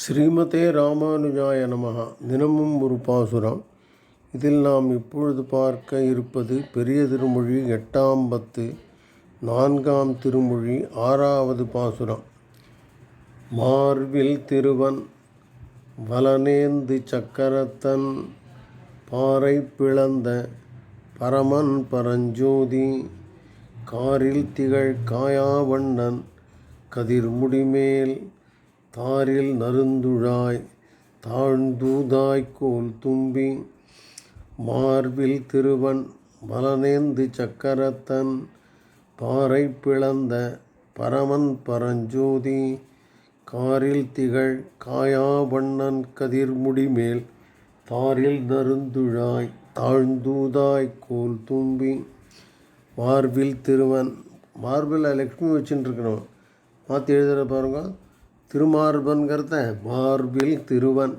ஸ்ரீமதே ராமானுஜாய நமகா தினமும் ஒரு பாசுரம். இதில் நாம் இப்பொழுது பார்க்க இருப்பது பெரிய திருமொழி எட்டாம் பத்து நான்காம் திருமொழி ஆறாவது பாசுரம். மார்வில் திருவன் வலனேந்து சக்கரத்தன் பாறை பிளந்த பரமன் பரஞ்சோதி காரில் திகழ் காயாவண்ணன் கதிர்முடிமேல் தாரில் நறுந்துழாய் தாழ்ந்தூதாய்க்கோல் தும்பி மார்பில் திருவன் மலனேந்து சக்கரத்தன் பாறை பிளந்த பரமன் பரஞ்சோதி காரில் திகழ் காயாவண்ணன் கதிர்முடிமேல் தாரில் நறுந்துழாய் தாழ்ந்தூதாய் கோல் தும்பி மார்பில் திருவன். மார்பில் லக்ஷ்மி வச்சுட்டு இருக்கிறோம் மாற்றி எழுதுகிற பாருங்கள் திருமார்பன்கிறத மார்பில் திருவன்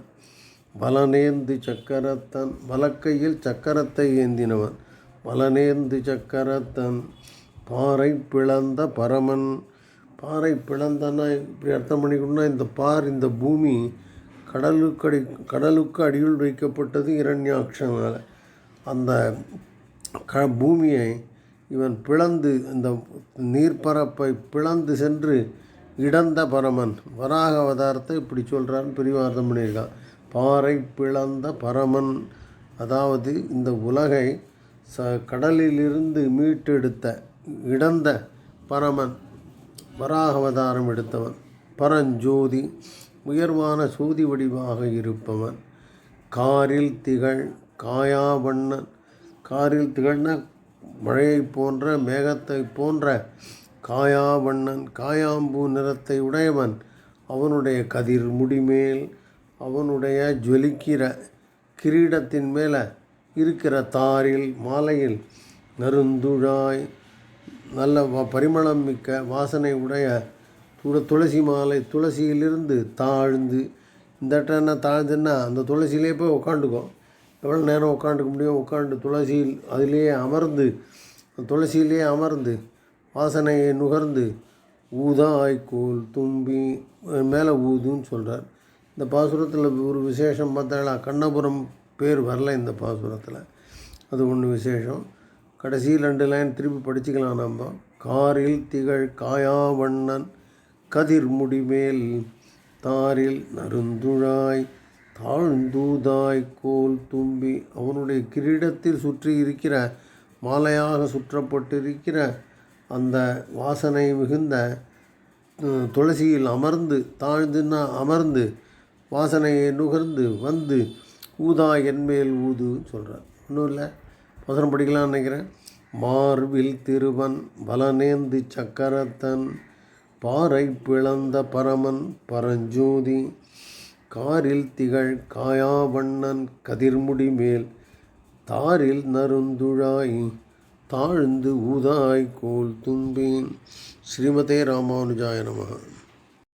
பலனேந்து சக்கரத்தன் வலக்கையில் சக்கரத்தை ஏந்தினவன் பலனேந்து சக்கரத்தன் பாறை பிளந்த பரமன். பாறை பிளந்தன்னா இப்படி அர்த்தம் பண்ணிக்கணும்னா இந்த பார் இந்த பூமி கடலுக்கு அடி கடலுக்கு அடியில் வைக்கப்பட்டது இரண்யாட்சனால் அந்த க பூமியை இவன் பிளந்து இந்த நீர்ப்பரப்பை பிளந்து சென்று இடந்த பரமன். வராக அவதாரத்தை இப்படி சொல்கிறான்னு பிரிவார்த்தம் பண்ணியிருக்கான் பாறை பிளந்த பரமன். அதாவது இந்த உலகை ச கடலிலிருந்து மீட்டெடுத்த இடந்த பரமன். வராக அவதாரம் எடுத்தவன். பரஞ்சோதி உயர்வான சூதி வடிவாக இருப்பவன். காரில் திகழ் காயாவண்ணன் காரில் திகழ்ன மழையை போன்ற மேகத்தை போன்ற காயாவண்ணன் காயாம்பூ நிறத்தை உடையவன். அவனுடைய கதிர் முடிமேல் அவனுடைய ஜொலிக்கிற கிரீடத்தின் மேலே இருக்கிற தாரில் மாலையில் நறுந்துழாய் நல்ல வ- பரிமளம் மிக்க வாசனை உடைய துள துளசி மாலை துளசியிலிருந்து தாழ்ந்து இந்த என்ன தாழ்ந்துன்னா அந்த துளசியிலே போய் உட்காந்துக்கும் எவ்வளோ நேரம் உட்காந்துக்க முடியும்? உட்காந்து துளசியில் அதிலேயே அமர்ந்து துளசியிலே அமர்ந்து வாசனையை நுகர்ந்து ஊதாய்க்கோல் தும்பி மேலே ஊதுன்னு சொல்கிறார் இந்த பாசுரத்தில் ஒரு விசேஷம் பார்த்தாங்களா? கண்ணபுரம் பேர் வரல இந்த பாசுரத்தில். அது ஒன்று விசேஷம். கடைசி ரெண்டு லைன் திருப்பி படிச்சுக்கலாம் நம்ம. காரில் திகழ் காயாவண்ணன் கதிர் முடிமேல் தாரில் நருந்துழாய் தாழ்ந்தூதாய் கோல் தும்பி அவனுடைய கிரீடத்தில் சுற்றி இருக்கிற மாலையாக சுற்றப்பட்டிருக்கிற அந்த வாசனை மிகுந்த துளசியில் அமர்ந்து தாழ்ந்துன்னா அமர்ந்து வாசனையை நுகர்ந்து வந்து ஊதா என்மேல் ஊதுன்னு சொல்கிறார் ஒன்றும் இல்லை வசனம் படிக்கலாம்னு நினைக்கிறேன். மார்பில் திருவன் பலனேந்து சக்கரத்தன் பாறை பிளந்த பரமன் பரஞ்சோதி காரில் திகழ் காயாவண்ணன் கதிர்முடி மேல் தாரில் நருந்துழாய் தாழ்ந்து ஊதாய் கோல் தும்பேன் ஸ்ரீமதே ராமானுஜாய நமகா.